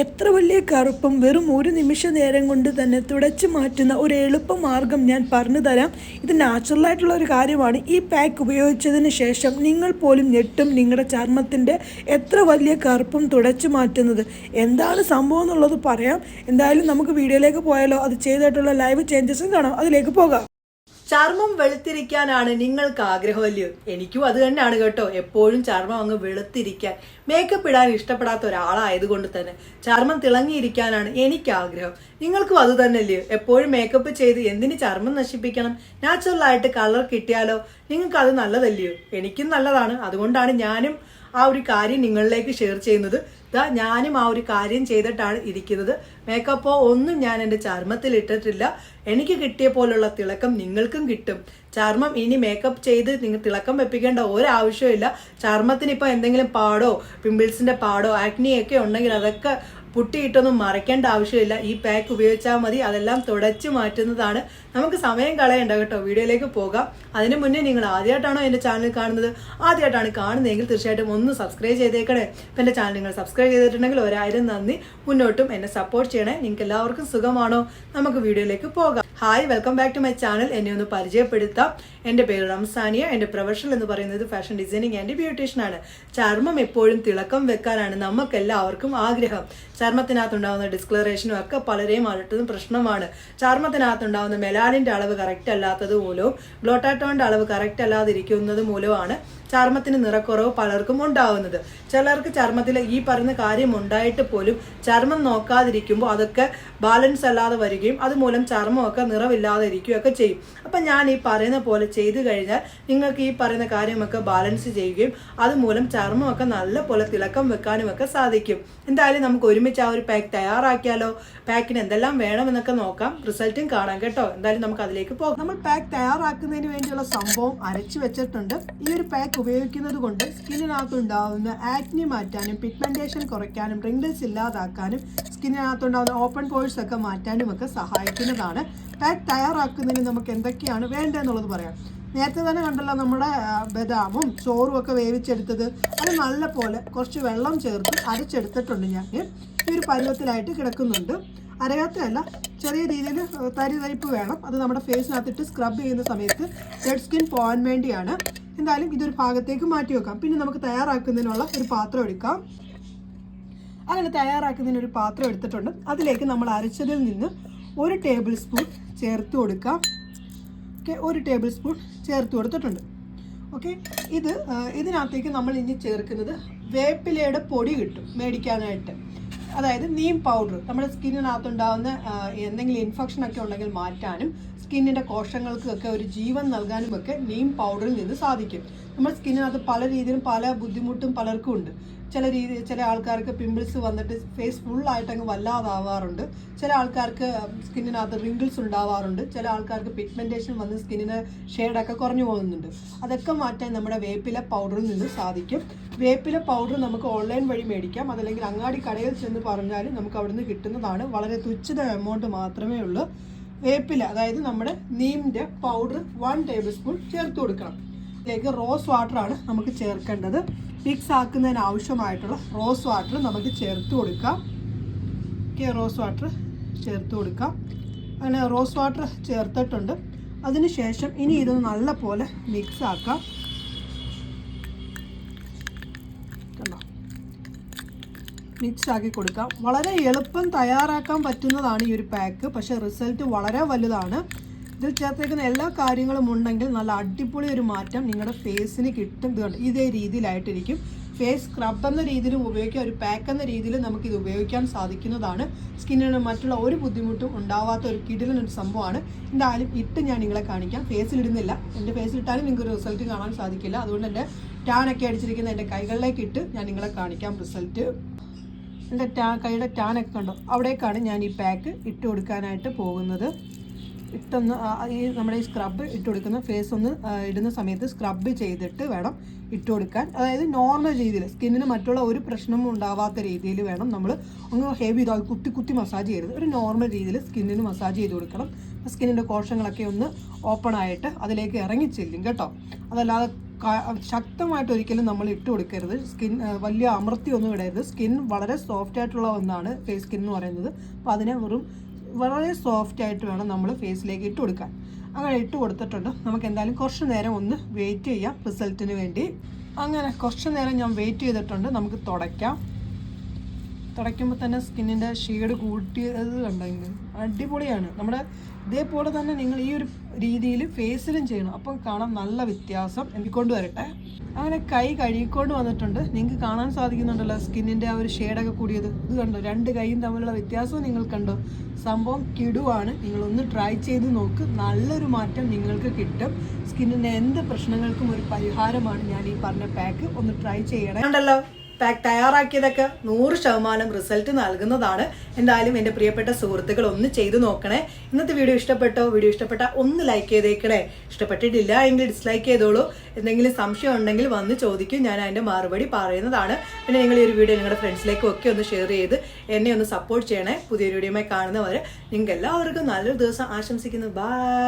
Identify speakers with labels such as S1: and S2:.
S1: എത്ര വലിയ കറുപ്പും വെറും ഒരു നിമിഷ നേരം കൊണ്ട് തന്നെ തുടച്ചു മാറ്റുന്ന ഒരു എളുപ്പ മാർഗം ഞാൻ പറഞ്ഞു തരാം. ഇത് നാച്ചുറൽ ആയിട്ടുള്ള ഒരു കാര്യമാണ്. ഈ പാക്ക് ഉപയോഗിച്ചതിന് ശേഷം നിങ്ങൾ പോലും ഞെട്ടും നിങ്ങളുടെ ചർമ്മത്തിന്റെ എത്ര വലിയ കറുപ്പും തുടച്ചു മാറ്റുന്നത്. എന്താണ് സംഭവം എന്നുള്ളത് പറയാം. എന്തായാലും നമുക്ക് വീഡിയോയിലേക്ക് പോയാലോ? അത് ചെയ്തിട്ടുള്ള ലൈവ് ചേഞ്ചസും കാണാം. അതിലേക്ക് പോകാം.
S2: ചർമ്മം വെളുത്തിരിക്കാനാണ് നിങ്ങൾക്ക് ആഗ്രഹമല്ലയോ എനിക്കും അത് തന്നെയാണ് കേട്ടോ. എപ്പോഴും ചർമ്മം അങ്ങ് വെളുത്തിരിക്കാൻ മേക്കപ്പ് ഇടാൻ ഇഷ്ടപ്പെടാത്ത ഒരാളായതുകൊണ്ട് തന്നെ ചർമ്മം തിളങ്ങിയിരിക്കാനാണ് എനിക്ക് ആഗ്രഹം നിങ്ങൾക്കും അത് തന്നെയല്ലയോ എപ്പോഴും മേക്കപ്പ് ചെയ്ത് എന്തിന് ചർമ്മം നശിപ്പിക്കണം? നാച്ചുറൽ ആയിട്ട് കളർ കിട്ടിയാലോ? നിങ്ങൾക്ക് അത് നല്ലതല്ലയോ? എനിക്കും നല്ലതാണ്. അതുകൊണ്ടാണ് ഞാനും ആ ഒരു കാര്യം നിങ്ങളിലേക്ക് ഷെയർ ചെയ്യുന്നത്. ഇതാ ഞാനും ആ ഒരു കാര്യം ചെയ്തിട്ടാണ് ഇരിക്കുന്നത്. മേക്കപ്പോ ഒന്നും ഞാൻ എന്റെ ചർമ്മത്തിൽ ഇട്ടിട്ടില്ല. എനിക്ക് കിട്ടിയ പോലുള്ള തിളക്കം നിങ്ങൾക്കും കിട്ടും. ചർമ്മം ഇനി മേക്കപ്പ് ചെയ്ത് നിങ്ങൾ തിളക്കം വെപ്പിക്കേണ്ട ഒരാവശ്യമില്ല ചർമ്മത്തിന് ഇപ്പോൾ എന്തെങ്കിലും പാടോ പിമ്പിൾസിന്റെ പാടോ ആക്നിയൊക്കെ ഉണ്ടെങ്കിൽ അതൊക്കെ പുട്ടിയിട്ടൊന്നും മറയ്ക്കേണ്ട ആവശ്യമില്ല. ഈ പാക്ക് ഉപയോഗിച്ചാൽ മതി. അതെല്ലാം തുടച്ചു മാറ്റുന്നതാണ്. നമുക്ക് സമയം കളയേണ്ട കേട്ടോ. വീഡിയോയിലേക്ക് പോകാം. അതിനു മുന്നേ നിങ്ങൾ ആദ്യമായിട്ടാണോ എന്റെ ചാനൽ കാണുന്നത്? ആദ്യമായിട്ടാണ് കാണുന്നതെങ്കിൽ തീർച്ചയായിട്ടും ഒന്ന് സബ്സ്ക്രൈബ് ചെയ്തേക്കണേ. ഇപ്പം എന്റെ ചാനൽ നിങ്ങൾ സബ്സ്ക്രൈബ് ചെയ്തിട്ടുണ്ടെങ്കിൽ ഒരായിരം നന്ദി. മുന്നോട്ടും എന്നെ സപ്പോർട്ട് ചെയ്യണേ. നിങ്ങൾക്ക് എല്ലാവർക്കും സുഖമാണോ? നമുക്ക് വീഡിയോയിലേക്ക് പോകാം. Hi welcome back to my channel എന്നെ ഒന്ന് പരിചയപ്പെടുത്താം. എന്റെ പേര് റംസാനിയ. എന്റെ പ്രൊഫഷൻ എന്ന് പറയുന്നത് ഫാഷൻ ഡിസൈനിങ് ആൻഡ് ബ്യൂട്ടീഷ്യൻ ആണ്. ചർമ്മം എപ്പോഴും തിളക്കം വെക്കാനാണ് നമുക്ക് എല്ലാവർക്കും ആഗ്രഹം ചർമ്മത്തിനകത്തുണ്ടാവുന്ന ഡിസ്ക്ലറേഷനും ഒക്കെ പലരെയും അലട്ടുന്ന പ്രശ്നമാണ്. ചർമ്മത്തിനകത്തുണ്ടാവുന്ന മെലാനിന്റെ അളവ് കറക്റ്റ് അല്ലാത്തത് മൂലവും ഗ്ലോട്ടാറ്റോണിന്റെ അളവ് കറക്റ്റ് അല്ലാതിരിക്കുന്നത് മൂലമാണ് ചർമ്മത്തിന് നിറക്കുറവ് പലർക്കും ഉണ്ടാവുന്നത്. ചിലർക്ക് ചർമ്മത്തിൽ ഈ പറയുന്ന കാര്യം ഉണ്ടായിട്ട് പോലും ചർമ്മം നോക്കാതിരിക്കുമ്പോൾ അതൊക്കെ ബാലൻസ് അല്ലാതെ വരികയും അതുമൂലം ചർമ്മമൊക്കെ നിറവില്ലാതെ ഇരിക്കുകയൊക്കെ ചെയ്യും. അപ്പം ഞാൻ ഈ പറയുന്ന പോലെ ചെയ്തു കഴിഞ്ഞാൽ നിങ്ങൾക്ക് ഈ പറയുന്ന കാര്യമൊക്കെ ബാലൻസ് ചെയ്യുകയും അതുമൂലം ചർമ്മമൊക്കെ നല്ല പോലെ തിളക്കം വെക്കാനും ഒക്കെ സാധിക്കും. എന്തായാലും നമുക്ക് ഒരുമിച്ച് ആ ഒരു പാക്ക് തയ്യാറാക്കിയാലോ? പാക്കിന് എന്തെല്ലാം വേണമെന്നൊക്കെ നോക്കാം. റിസൾട്ടും കാണാം കേട്ടോ. എന്തായാലും നമുക്ക് അതിലേക്ക് പോകാം. നമ്മൾ പാക്ക് തയ്യാറാക്കുന്നതിന് വേണ്ടിയുള്ള സംഭവം അരച്ചു വെച്ചിട്ടുണ്ട്. ഈ ഒരു പാക്ക് ഉപയോഗിക്കുന്നത് കൊണ്ട് സ്കിന്നിനകത്തുണ്ടാവുന്ന ആക്നി മാറ്റാനും പിഗ്മെന്റേഷൻ കുറയ്ക്കാനും റിങ്കിൾസ് ഇല്ലാതാക്കാനും സ്കിന്നിനകത്തുണ്ടാവുന്ന ഓപ്പൺ പോഴ്സ് ഒക്കെ മാറ്റാനും ഒക്കെ സഹായിക്കുന്നതാണ്. പാക്ക് തയ്യാറാക്കുന്നതിന് നമുക്ക് എന്തൊക്കെയാണ് വേണ്ടതെന്നുള്ളത് പറയാം. നേരത്തെ തന്നെ കണ്ടല്ലോ നമ്മുടെ ബദാമും ചോറും ഒക്കെ വേവിച്ചെടുത്തത്. അത് നല്ല പോലെ കുറച്ച് വെള്ളം ചേർത്ത് അരച്ചെടുത്തിട്ടുണ്ട് ഞാൻ. ഈ ഒരു പരുവത്തിലായിട്ട് കിടക്കുന്നുണ്ട്. അരകത്തല്ല ചെറിയ രീതിയിൽ തരി തരിപ്പ് വേണം. അത് നമ്മുടെ ഫേസിനകത്തിട്ട് സ്ക്രബ് ചെയ്യുന്ന സമയത്ത് ഡെഡ് സ്കിൻ പോകാൻ വേണ്ടിയാണ്. എന്തായാലും ഇതൊരു ഭാഗത്തേക്ക് മാറ്റി വെക്കാം. പിന്നെ നമുക്ക് തയ്യാറാക്കുന്നതിനുള്ള ഒരു പാത്രം എടുക്കാം. അങ്ങനെ തയ്യാറാക്കുന്നതിന് ഒരു പാത്രം എടുത്തിട്ടുണ്ട്. അതിലേക്ക് നമ്മൾ അരച്ചതിൽ നിന്ന് ഒരു ടേബിൾ സ്പൂൺ ചേർത്ത് കൊടുക്കാം. ഓക്കെ ഒരു ടേബിൾ സ്പൂൺ ചേർത്ത് കൊടുത്തിട്ടുണ്ട്. ഓക്കെ ഇത് ഇതിനകത്തേക്ക് നമ്മൾ ഇനി ചേർക്കുന്നത് വേപ്പിലയുടെ പൊടി കിട്ടും മേടിക്കാനായിട്ട്. അതായത് നീം പൗഡർ നമ്മുടെ സ്കിന്നിനകത്തുണ്ടാകുന്ന എന്തെങ്കിലും ഇൻഫെക്ഷൻ ഒക്കെ ഉണ്ടെങ്കിൽ മാറ്റാനും സ്കിന്നിന്റെ കോശങ്ങൾക്കൊക്കെ ഒരു ജീവൻ നൽകാനും ഒക്കെ നീം പൗഡറിൽ നിന്ന് സാധിക്കും. നമ്മുടെ സ്കിന്നിനകത്ത് പല രീതിയിലും പല ബുദ്ധിമുട്ടും പലർക്കും ഉണ്ട്. ചില രീതി ചില ആൾക്കാർക്ക് പിമ്പിൾസ് വന്നിട്ട് ഫേസ് ഫുള്ളായിട്ട് അങ്ങ് വല്ലാതാവാറുണ്ട്. ചില ആൾക്കാർക്ക് സ്കിന്നിനകത്ത് റിങ്കിൾസ് ഉണ്ടാവാറുണ്ട്. ചില ആൾക്കാർക്ക് പിഗ്മെന്റേഷൻ വന്ന് സ്കിന്നിന് ഷെയ്ഡൊക്കെ കുറഞ്ഞു പോകുന്നുണ്ട്. അതൊക്കെ മാറ്റാൻ നമ്മുടെ വേപ്പില പൗഡറിൽ നിന്ന് സാധിക്കും. വേപ്പില പൗഡർ നമുക്ക് ഓൺലൈൻ വഴി മേടിക്കാം. അതല്ലെങ്കിൽ അങ്ങാടി കടയിൽ ചെന്ന് പറഞ്ഞാൽ നമുക്ക് അവിടുന്ന് കിട്ടുന്നതാണ്. വളരെ തുച്ഛിത എമൗണ്ട് മാത്രമേ ഉള്ളൂ. വേപ്പില അതായത് നമ്മുടെ നീമിന്റെ പൗഡർ വൺ ടേബിൾ സ്പൂൺ ചേർത്ത് കൊടുക്കണം. ഇതിലേക്ക് റോസ് വാട്ടറാണ് നമുക്ക് ചേർക്കേണ്ടത്. മിക്സ് ആക്കുന്നതിന് ആവശ്യമായിട്ടുള്ള റോസ് വാട്ടർ നമുക്ക് ചേർത്ത് കൊടുക്കാം. ഓക്കെ റോസ് വാട്ടർ ചേർത്ത് കൊടുക്കാം. അങ്ങനെ റോസ് വാട്ടർ ചേർത്തിട്ടുണ്ട്. അതിനുശേഷം ഇനി ഇതൊന്ന് നല്ല പോലെ മിക്സ് ആക്കാം. മിക്സ് ആക്കി കൊടുക്കാം. വളരെ എളുപ്പം തയ്യാറാക്കാൻ പറ്റുന്നതാണ് ഈ ഒരു പാക്ക് പക്ഷേ റിസൾട്ട് വളരെ വലുതാണ്. ഇതിൽ ചേർത്തേക്കുന്ന എല്ലാ കാര്യങ്ങളും ഉണ്ടെങ്കിൽ നല്ല അടിപൊളി ഒരു മാറ്റം നിങ്ങളുടെ ഫേസിന് കിട്ടും. ഇതുകൊണ്ട് ഇതേ രീതിയിലായിട്ടിരിക്കും. ഫേസ് സ്ക്രബ് എന്ന രീതിയിലും ഉപയോഗിക്കാം. ഒരു പാക്ക് എന്ന രീതിയിൽ നമുക്ക് ഇത് ഉപയോഗിക്കാൻ സാധിക്കുന്നതാണ്. സ്കിന്നിന് മറ്റുള്ള ഒരു ബുദ്ധിമുട്ടും ഉണ്ടാവാത്ത ഒരു കിടിലൻ ഒരു സംഭവമാണ്. എന്തായാലും ഇട്ട് ഞാൻ നിങ്ങളെ കാണിക്കാം. ഫേസിൽ ഇടുന്നില്ല. എന്റെ ഫേസിൽ ഇട്ടാലും നിങ്ങൾക്ക് ഒരു റിസൾട്ട് കാണാൻ സാധിക്കില്ല. അതുകൊണ്ട് എന്റെ ടാനൊക്കെ അടിച്ചിരിക്കുന്ന എന്റെ കൈകളിലേക്ക് ഇട്ട് ഞാൻ നിങ്ങളെ കാണിക്കാം റിസൾട്ട് എന്റെ ടാ കൈയുടെ ടാനൊക്കെ കണ്ടോ? അവിടേക്കാണ് ഞാൻ ഈ പാക്ക് ഇട്ട് കൊടുക്കാനായിട്ട് പോകുന്നത്. ഇട്ടൊന്ന് ഈ നമ്മുടെ ഈ സ്ക്രബ് ഇട്ട് കൊടുക്കുന്ന ഫേസ് ഒന്ന് ഇടുന്ന സമയത്ത് സ്ക്രബ് ചെയ്തിട്ട് വേണം ഇട്ട് കൊടുക്കാൻ. അതായത് നോർമൽ രീതിയിൽ സ്കിന്നിന് മറ്റുള്ള ഒരു പ്രശ്നവും ഉണ്ടാവാത്ത രീതിയിൽ വേണം നമ്മൾ ഒന്ന് ഹെവി ഇതാക്കി കുത്തി കുത്തി മസാജ് ചെയ്യരുത്. ഒരു നോർമൽ രീതിയിൽ സ്കിന്നിന് മസാജ് ചെയ്ത് കൊടുക്കണം. സ്കിന്നിന്റെ കോശങ്ങളൊക്കെ ഒന്ന് ഓപ്പൺ ആയിട്ട് അതിലേക്ക് ഇറങ്ങി ചെല്ലും കേട്ടോ. അതല്ലാതെ ശക്തമായിട്ട് ഒരിക്കലും നമ്മൾ ഇട്ട് കൊടുക്കരുത്. സ്കിൻ വലിയ അമർത്തി ഒന്നും ഇടരുത്. സ്കിൻ വളരെ സോഫ്റ്റ് ആയിട്ടുള്ള ഒന്നാണ് ഫേസ് സ്കിൻ എന്ന് പറയുന്നത്. അപ്പോൾ അതിനെ വെറും വളരെ സോഫ്റ്റ് ആയിട്ട് വേണം നമ്മൾ ഫേസിലേക്ക് ഇട്ട് കൊടുക്കാൻ. അങ്ങനെ ഇട്ട് കൊടുത്തിട്ടുണ്ട്. നമുക്ക് എന്തായാലും കുറച്ച് നേരം ഒന്ന് വെയിറ്റ് ചെയ്യാം റിസൾട്ടിന് വേണ്ടി. അങ്ങനെ കുറച്ച് നേരം ഞാൻ വെയിറ്റ് ചെയ്തിട്ടുണ്ട്. നമുക്ക് തുടയ്ക്കാം. തുടയ്ക്കുമ്പോൾ തന്നെ സ്കിന്നിന്റെ ഷെയ്ഡ് കൂട്ടിയത് കണ്ടെങ്കിൽ അടിപൊളിയാണ്. നമ്മുടെ ഇതേപോലെ തന്നെ നിങ്ങൾ ഈ ഒരു രീതിയിൽ ഫേസിലും ചെയ്യണം. അപ്പം കാണാൻ നല്ല വ്യത്യാസം എനിക്ക് കൊണ്ടുവരട്ടെ അങ്ങനെ കൈ കഴുകിക്കൊണ്ട് വന്നിട്ടുണ്ട്. നിങ്ങൾക്ക് കാണാൻ സാധിക്കുന്നുണ്ടല്ലോ സ്കിന്നിന്റെ ആ ഒരു ഷെയ്ഡൊക്കെ കൂടിയത്. ഇത് കണ്ടോ? രണ്ട് കൈയും തമ്മിലുള്ള വ്യത്യാസം നിങ്ങൾ കണ്ടോ? സംഭവം കിടുവാണ്. നിങ്ങളൊന്ന് ട്രൈ ചെയ്ത് നോക്ക്. നല്ലൊരു മാറ്റം നിങ്ങൾക്ക് കിട്ടും. സ്കിന്നിന്റെ എന്ത് പ്രശ്നങ്ങൾക്കും ഒരു പരിഹാരമാണ് ഞാൻ ഈ പറഞ്ഞ പാക്ക് ഒന്ന് ട്രൈ ചെയ്യണേ. ഉണ്ടല്ലോ തയ്യാറാക്കിയതൊക്കെ നൂറ് ശതമാനം റിസൾട്ട് നൽകുന്നതാണ്. എന്തായാലും എന്റെ പ്രിയപ്പെട്ട സുഹൃത്തുക്കൾ ഒന്ന് ചെയ്തു നോക്കണേ. ഇന്നത്തെ വീഡിയോ ഇഷ്ടപ്പെട്ടോ? വീഡിയോ ഇഷ്ടപ്പെട്ട ഒന്ന് ലൈക്ക് ചെയ്തേക്കണേ. ഇഷ്ടപ്പെട്ടിട്ടില്ല എങ്കിൽ ഡിസ്ലൈക്ക് ചെയ്തോളൂ. എന്തെങ്കിലും സംശയം ഉണ്ടെങ്കിൽ വന്ന് ചോദിക്കും. ഞാൻ അതിന്റെ മറുപടി പറയുന്നതാണ്. പിന്നെ നിങ്ങൾ ഈ ഒരു വീഡിയോ നിങ്ങളുടെ ഫ്രണ്ട്സിലേക്കും ഒക്കെ ഒന്ന് ഷെയർ ചെയ്ത് എന്നെ ഒന്ന് സപ്പോർട്ട് ചെയ്യണേ. പുതിയൊരു വീഡിയോയുമായി കാണുന്നവർ നിങ്ങൾക്ക് എല്ലാവർക്കും നല്ലൊരു ദിവസം ആശംസിക്കുന്നു. ബൈ